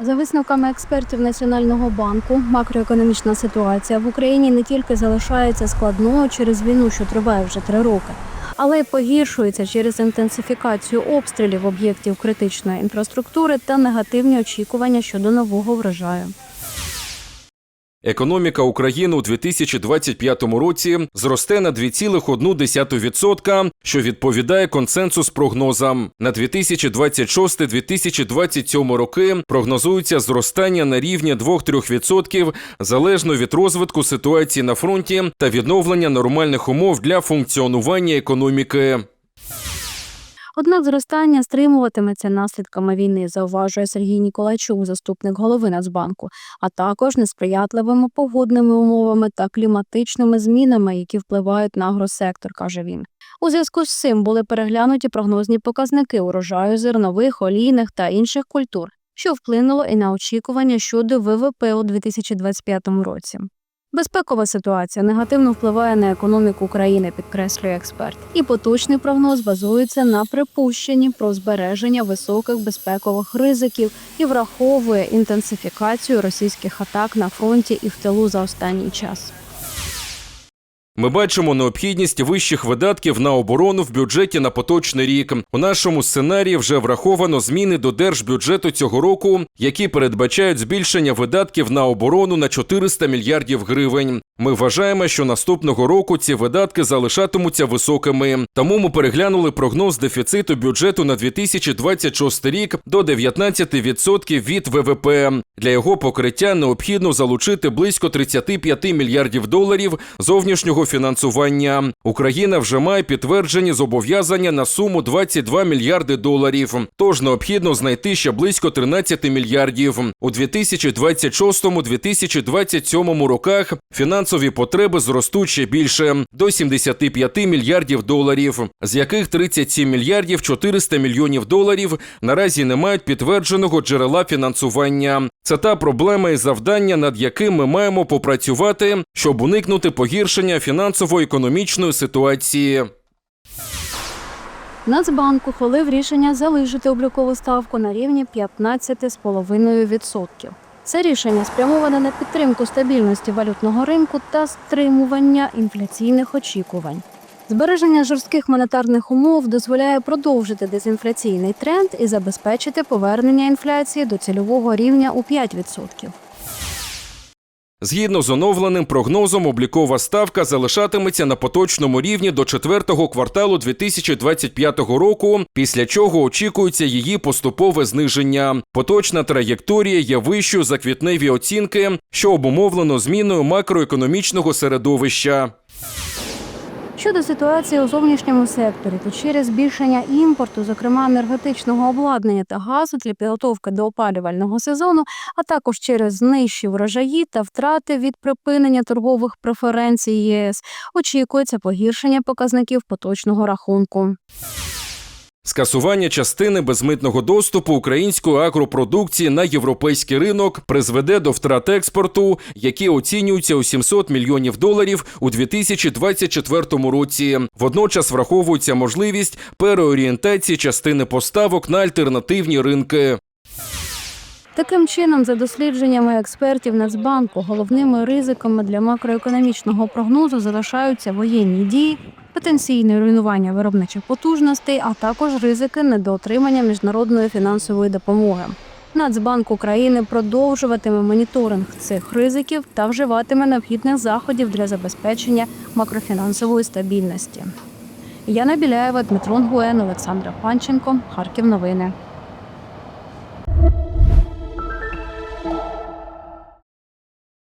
За висновками експертів Національного банку, макроекономічна ситуація в Україні не тільки залишається складною через війну, що триває вже три роки, але й погіршується через інтенсифікацію обстрілів об'єктів критичної інфраструктури та негативні очікування щодо нового врожаю. Економіка України у 2025 році зросте на 2,1%, що відповідає консенсус прогнозам. На 2026-2027 роки прогнозується зростання на рівні 2-3% залежно від розвитку ситуації на фронті та відновлення нормальних умов для функціонування економіки. Однак зростання стримуватиметься наслідками війни, зауважує Сергій Ніколайчук, заступник голови Нацбанку, а також несприятливими погодними умовами та кліматичними змінами, які впливають на агросектор, каже він. У зв'язку з цим були переглянуті прогнозні показники урожаю зернових, олійних та інших культур, що вплинуло і на очікування щодо ВВП у 2025 році. Безпекова ситуація негативно впливає на економіку країни, підкреслює експерт. І поточний прогноз базується на припущенні про збереження високих безпекових ризиків і враховує інтенсифікацію російських атак на фронті і в тилу за останній час. Ми бачимо необхідність вищих видатків на оборону в бюджеті на поточний рік. У нашому сценарії вже враховано зміни до держбюджету цього року, які передбачають збільшення видатків на оборону на 400 мільярдів гривень. Ми вважаємо, що наступного року ці видатки залишатимуться високими. Тому ми переглянули прогноз дефіциту бюджету на 2026 рік до 19% від ВВП. Для його покриття необхідно залучити близько 35 мільярдів доларів зовнішнього фінансування. Україна вже має підтверджені зобов'язання на суму 22 мільярди доларів. Тож необхідно знайти ще близько 13 мільярдів. У 2026-2027 роках фінансові потреби зростуть ще більше до 75 мільярдів доларів, з яких 37 мільярдів 400 мільйонів доларів наразі не мають підтвердженого джерела фінансування. Це та проблема і завдання, над яким ми маємо попрацювати, щоб уникнути погіршення фінансово-економічної ситуації. Нацбанк ухвалив рішення залишити облікову ставку на рівні 15,5%. Це рішення спрямоване на підтримку стабільності валютного ринку та стримування інфляційних очікувань. Збереження жорстких монетарних умов дозволяє продовжити дезінфляційний тренд і забезпечити повернення інфляції до цільового рівня у 5%. Згідно з оновленим прогнозом, облікова ставка залишатиметься на поточному рівні до четвертого кварталу 2025 року, після чого очікується її поступове зниження. Поточна траєкторія є вищою за квітневі оцінки, що обумовлено зміною макроекономічного середовища. Щодо ситуації у зовнішньому секторі, то через збільшення імпорту, зокрема енергетичного обладнання та газу для підготовки до опалювального сезону, а також через нижчі врожаї та втрати від припинення торгових преференцій ЄС, очікується погіршення показників поточного рахунку. Скасування частини безмитного доступу української агропродукції на європейський ринок призведе до втрат експорту, які оцінюються у 700 мільйонів доларів у 2024 році. Водночас враховується можливість переорієнтації частини поставок на альтернативні ринки. Таким чином, за дослідженнями експертів Нацбанку, головними ризиками для макроекономічного прогнозу залишаються воєнні дії, потенційне руйнування виробничих потужностей, а також ризики недоотримання міжнародної фінансової допомоги. Нацбанк України продовжуватиме моніторинг цих ризиків та вживатиме необхідних заходів для забезпечення макрофінансової стабільності. Яна Біляєва, Дмитро Нгуен, Олександра Панченко, Харків. Новини.